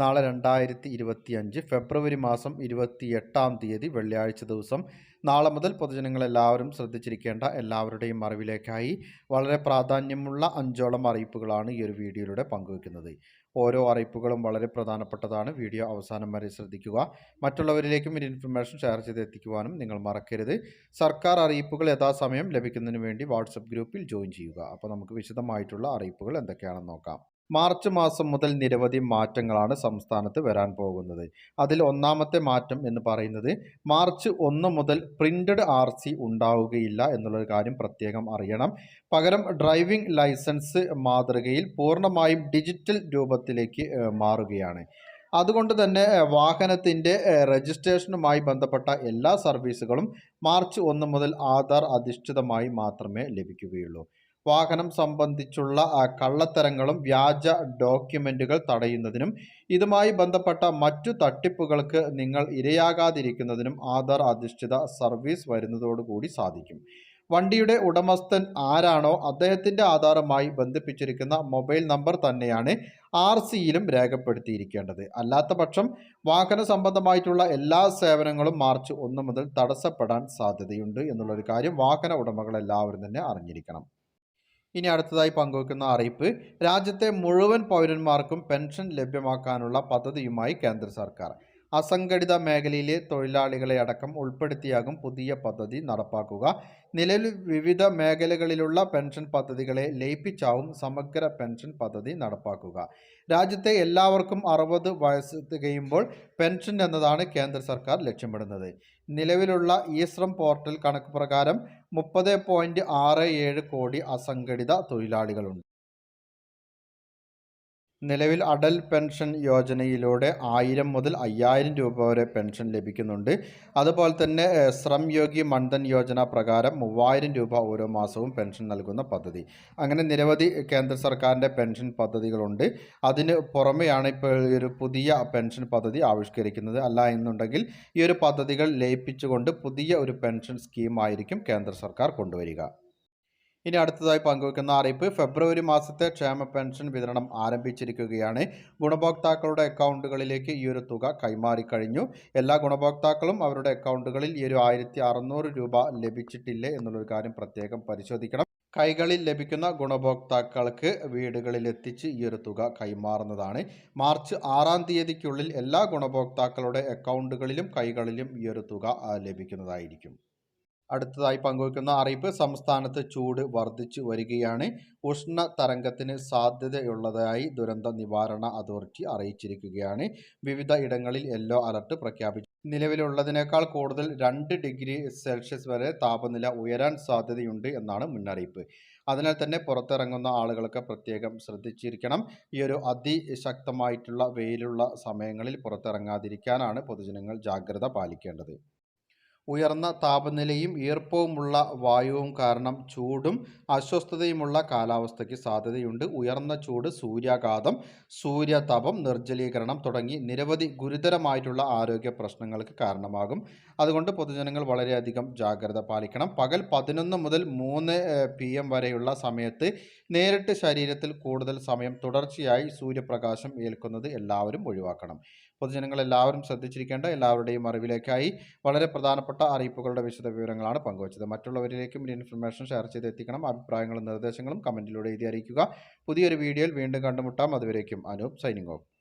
നാളെ രണ്ടായിരത്തി ഇരുപത്തി അഞ്ച് ഫെബ്രുവരി മാസം ഇരുപത്തി എട്ടാം തീയതി വെള്ളിയാഴ്ച ദിവസം. നാളെ മുതൽ പൊതുജനങ്ങളെല്ലാവരും ശ്രദ്ധിച്ചിരിക്കേണ്ട എല്ലാവരുടെയും അറിവിലേക്കായി വളരെ പ്രാധാന്യമുള്ള അഞ്ചോളം അറിയിപ്പുകളാണ് ഈ ഒരു വീഡിയോയിലൂടെ പങ്കുവെക്കുന്നത്. ഓരോ അറിയിപ്പുകളും വളരെ പ്രധാനപ്പെട്ടതാണ്. വീഡിയോ അവസാനം വരെ ശ്രദ്ധിക്കുക. മറ്റുള്ളവരിലേക്കും ഒരു ഇൻഫർമേഷൻ ഷെയർ ചെയ്ത് എത്തിക്കുവാനും നിങ്ങൾ മറക്കരുത്. സർക്കാർ അറിയിപ്പുകൾ യഥാസമയം ലഭിക്കുന്നതിന് വേണ്ടി വാട്സപ്പ് ഗ്രൂപ്പിൽ ജോയിൻ ചെയ്യുക. അപ്പോൾ നമുക്ക് വിശദമായിട്ടുള്ള അറിയിപ്പുകൾ എന്തൊക്കെയാണെന്ന് നോക്കാം. മാർച്ച് മാസം മുതൽ നിരവധി മാറ്റങ്ങളാണ് സംസ്ഥാനത്ത് വരാൻ പോകുന്നത്. അതിൽ ഒന്നാമത്തെ മാറ്റം എന്ന് പറയുന്നത് മാർച്ച് ഒന്ന് മുതൽ പ്രിന്റഡ് ആർ സി ഉണ്ടാവുകയില്ല എന്നുള്ളൊരു കാര്യം പ്രത്യേകം അറിയണം. പകരം ഡ്രൈവിംഗ് ലൈസൻസ് മാതൃകയിൽ പൂർണമായും ഡിജിറ്റൽ രൂപത്തിലേക്ക് മാറുകയാണ്. അതുകൊണ്ട് തന്നെ വാഹനത്തിന്റെ രജിസ്ട്രേഷനുമായി ബന്ധപ്പെട്ട എല്ലാ സർവീസുകളും മാർച്ച് ഒന്ന് മുതൽ ആധാർ അധിഷ്ഠിതമായി മാത്രമേ ലഭിക്കുകയുള്ളൂ. വാഹനം സംബന്ധിച്ചുള്ള കള്ളത്തരങ്ങളും വ്യാജ ഡോക്യുമെന്റുകൾ തടയുന്നതിനും ഇതുമായി ബന്ധപ്പെട്ട മറ്റു തട്ടിപ്പുകൾക്ക് നിങ്ങൾ ഇരയാകാതിരിക്കുന്നതിനും ആധാർ അധിഷ്ഠിത സർവീസ് വരുന്നതോടുകൂടി സാധിക്കും. വണ്ടിയുടെ ഉടമസ്ഥൻ ആരാണോ അദ്ദേഹത്തിന്റെ ആധാറുമായി ബന്ധിപ്പിച്ചിരിക്കുന്ന മൊബൈൽ നമ്പർ തന്നെയാണ് ആർ സിയിലും രേഖപ്പെടുത്തിയിരിക്കേണ്ടത്. അല്ലാത്ത പക്ഷം വാഹന സംബന്ധമായിട്ടുള്ള എല്ലാ സേവനങ്ങളും മാർച്ച് ഒന്ന് മുതൽ തടസ്സപ്പെടാൻ സാധ്യതയുണ്ട് എന്നുള്ളൊരു കാര്യം വാഹന ഉടമകൾ എല്ലാവരും തന്നെ അറിഞ്ഞിരിക്കണം. ഇനി അടുത്തതായി പങ്കുവെക്കുന്ന അറിയിപ്പ് രാജ്യത്തെ മുഴുവൻ പൗരന്മാർക്കും പെൻഷൻ ലഭ്യമാക്കാനുള്ള പദ്ധതിയുമായി കേന്ദ്ര സർക്കാർ. അസംഘടിത മേഖലയിലെ തൊഴിലാളികളെ അടക്കം ഉൾപ്പെടുത്തിയാകും പുതിയ പദ്ധതി നടപ്പാക്കുക. നിലവിൽ വിവിധ മേഖലകളിലുള്ള പെൻഷൻ പദ്ധതികളെ ലയിപ്പിച്ചാവും സമഗ്ര പെൻഷൻ പദ്ധതി നടപ്പാക്കുക. രാജ്യത്തെ എല്ലാവർക്കും അറുപത് വയസ്സ് തികയുമ്പോൾ പെൻഷൻ എന്നതാണ് കേന്ദ്ര സർക്കാർ ലക്ഷ്യമിടുന്നത്. നിലവിലുള്ള ഈശ്രം ശ്രം പോർട്ടൽ കണക്ക് പ്രകാരം മുപ്പത് കോടി അസംഘടിത തൊഴിലാളികളുണ്ട്. നിലവിൽ അടൽ പെൻഷൻ യോജനയിലൂടെ ആയിരം മുതൽ അയ്യായിരം രൂപ വരെ പെൻഷൻ ലഭിക്കുന്നുണ്ട്. അതുപോലെ തന്നെ ശ്രം യോഗി മൺധൻ യോജന പ്രകാരം മൂവായിരം രൂപ ഓരോ മാസവും പെൻഷൻ നൽകുന്ന പദ്ധതി. അങ്ങനെ നിരവധി കേന്ദ്ര സർക്കാരിന്റെ പെൻഷൻ പദ്ധതികളുണ്ട്. അതിന് പുറമെയാണ് ഇപ്പോൾ ഈ ഒരു പുതിയ പെൻഷൻ പദ്ധതി ആവിഷ്കരിക്കുന്നത്. അല്ല എന്നുണ്ടെങ്കിൽ ഈ ഒരു പദ്ധതികൾ ലയിപ്പിച്ചുകൊണ്ട് പുതിയ ഒരു പെൻഷൻ സ്കീമായിരിക്കും കേന്ദ്ര സർക്കാർ കൊണ്ടുവരിക. ഇനി അടുത്തതായി പങ്കുവെക്കുന്ന അറിയിപ്പ്. ഫെബ്രുവരി മാസത്തെ ക്ഷേമ പെൻഷൻ വിതരണം ആരംഭിച്ചിരിക്കുകയാണ്. ഗുണഭോക്താക്കളുടെ അക്കൗണ്ടുകളിലേക്ക് ഈ ഒരു തുക കൈമാറിക്കഴിഞ്ഞു എല്ലാ ഗുണഭോക്താക്കളും അവരുടെ അക്കൗണ്ടുകളിൽ ഈ ഒരു ആയിരത്തി രൂപ ലഭിച്ചിട്ടില്ലേ എന്നുള്ളൊരു കാര്യം പ്രത്യേകം പരിശോധിക്കണം. കൈകളിൽ ലഭിക്കുന്ന ഗുണഭോക്താക്കൾക്ക് വീടുകളിലെത്തിച്ച് ഈ ഒരു തുക കൈമാറുന്നതാണ്. മാർച്ച് ആറാം തീയതിക്കുള്ളിൽ എല്ലാ ഗുണഭോക്താക്കളുടെ അക്കൗണ്ടുകളിലും കൈകളിലും ഈ ഒരു തുക ലഭിക്കുന്നതായിരിക്കും. അടുത്തതായി പങ്കുവയ്ക്കുന്ന അറിയിപ്പ് സംസ്ഥാനത്ത് ചൂട് വർദ്ധിച്ചു വരികയാണ്. ഉഷ്ണ തരംഗത്തിന് സാധ്യതയുള്ളതായി ദുരന്ത നിവാരണ അതോറിറ്റി അറിയിച്ചിരിക്കുകയാണ്. വിവിധ ഇടങ്ങളിൽ യെല്ലോ അലർട്ട് പ്രഖ്യാപിച്ചു. നിലവിലുള്ളതിനേക്കാൾ കൂടുതൽ രണ്ട് ഡിഗ്രി സെൽഷ്യസ് വരെ താപനില ഉയരാൻ സാധ്യതയുണ്ട് എന്നാണ് മുന്നറിയിപ്പ്. അതിനാൽ തന്നെ പുറത്തിറങ്ങുന്ന ആളുകളൊക്കെ പ്രത്യേകം ശ്രദ്ധിച്ചിരിക്കണം. ഈ ഒരു അതിശക്തമായിട്ടുള്ള വെയിലുള്ള സമയങ്ങളിൽ പുറത്തിറങ്ങാതിരിക്കാനാണ് പൊതുജനങ്ങൾ ജാഗ്രത പാലിക്കേണ്ടത്. ഉയർന്ന താപനിലയും ഈർപ്പവുമുള്ള വായുവും കാരണം ചൂടും അസ്വസ്ഥതയുമുള്ള കാലാവസ്ഥയ്ക്ക് സാധ്യതയുണ്ട്. ഉയർന്ന ചൂട് സൂര്യാഘാതം സൂര്യതപം നിർജലീകരണം തുടങ്ങി നിരവധി ഗുരുതരമായിട്ടുള്ള ആരോഗ്യ പ്രശ്നങ്ങൾക്ക് കാരണമാകും. അതുകൊണ്ട് പൊതുജനങ്ങൾ വളരെയധികം ജാഗ്രത പാലിക്കണം. പകൽ പതിനൊന്ന് മുതൽ മൂന്ന് പി എം വരെയുള്ള സമയത്ത് നേരിട്ട് ശരീരത്തിൽ കൂടുതൽ സമയം തുടർച്ചയായി സൂര്യപ്രകാശം ഏൽക്കുന്നത് എല്ലാവരും ഒഴിവാക്കണം. പൊതുജനങ്ങൾ എല്ലാവരും ശ്രദ്ധിച്ചിരിക്കേണ്ട എല്ലാവരുടെയും അറിവിലേക്കായി വളരെ പ്രധാനപ്പെട്ട അറിയിപ്പുകളുടെ വിശദ വിവരങ്ങളാണ് പങ്കുവച്ചത്. മറ്റുള്ളവരിലേക്കും ഇൻഫർമേഷൻ ഷെയർ ചെയ്ത് എത്തിക്കണം അഭിപ്രായങ്ങളും നിർദ്ദേശങ്ങളും കമന്റിലൂടെ എഴുതി അറിയിക്കുക. പുതിയൊരു വീഡിയോയിൽ വീണ്ടും കണ്ടുമുട്ടാം. അതുവരേക്കും അനൂപ് സൈനിങ് ഓഫ്.